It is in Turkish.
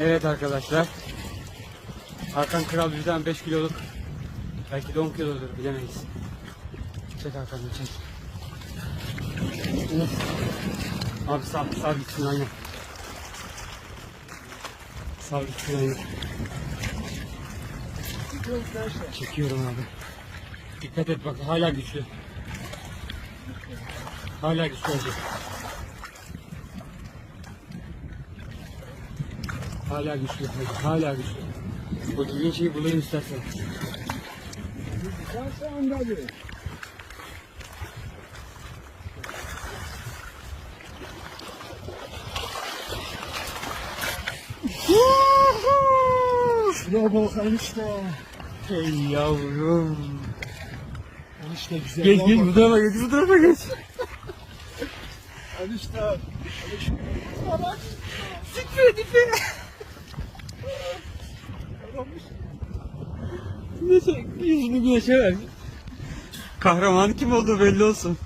Evet arkadaşlar. Hakan Kral bizden 5 kiloluk belki de 10 kilodur bilemeyiz. Çek Hakan'ı çek. Abi sağ, sağ gitsin aynen. Sağ gitsin aynen. Çekiyorum abi. Dikkat et bak hala güçlü. Hala güçlü olacak. Hala güçlü. Hala güçlü. O dediğin şeyi bulayım istersen. Sen sen de bir. Bak enişte. Hey yavrum. Enişte güzel. Geç geç bu tarafa geç bu tarafa geç. Enişte. Enişte. Siktir dipe. Yüzünü güneşe ver. Kahraman kim olduğu belli olsun.